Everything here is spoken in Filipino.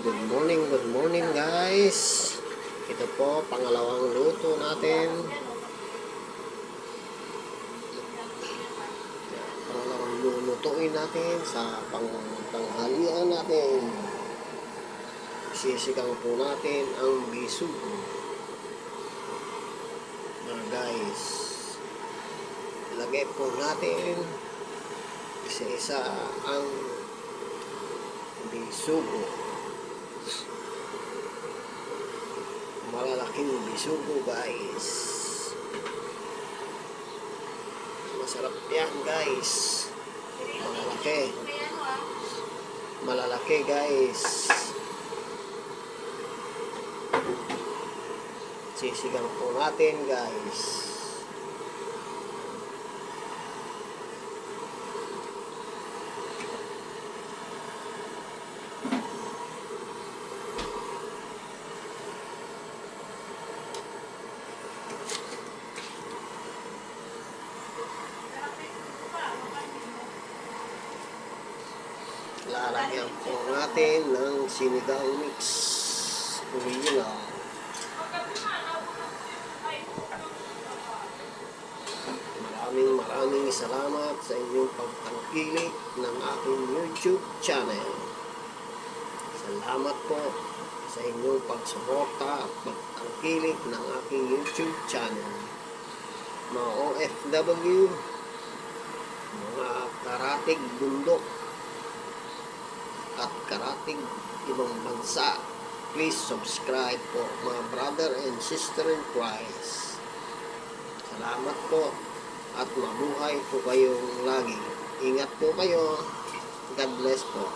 Good morning, good morning guys. Ito po, pangalawang luto natin. Pangalawang lulutuin natin sa pang tanghalian natin. Sisigang po natin ang bisug. Mga guys, ilagay po natin isa-isa ang bisugo. Malalaking bisugo guys. Masarap yan guys. Malalaki. Malalaki guys. Sisigang po natin guys. Lalagyan po natin ng sinigang mix. Original. Maraming maraming salamat sa inyong pagtangkilik ng aking YouTube channel. Salamat po sa inyong pagsuporta at pagtangkilik ng aking YouTube channel. Mga OFW, mga karatig bundok, Please subscribe po mga brother and sister in Christ. Salamat po at mabuhay po kayong lagi. Ingat po kayo. God bless po.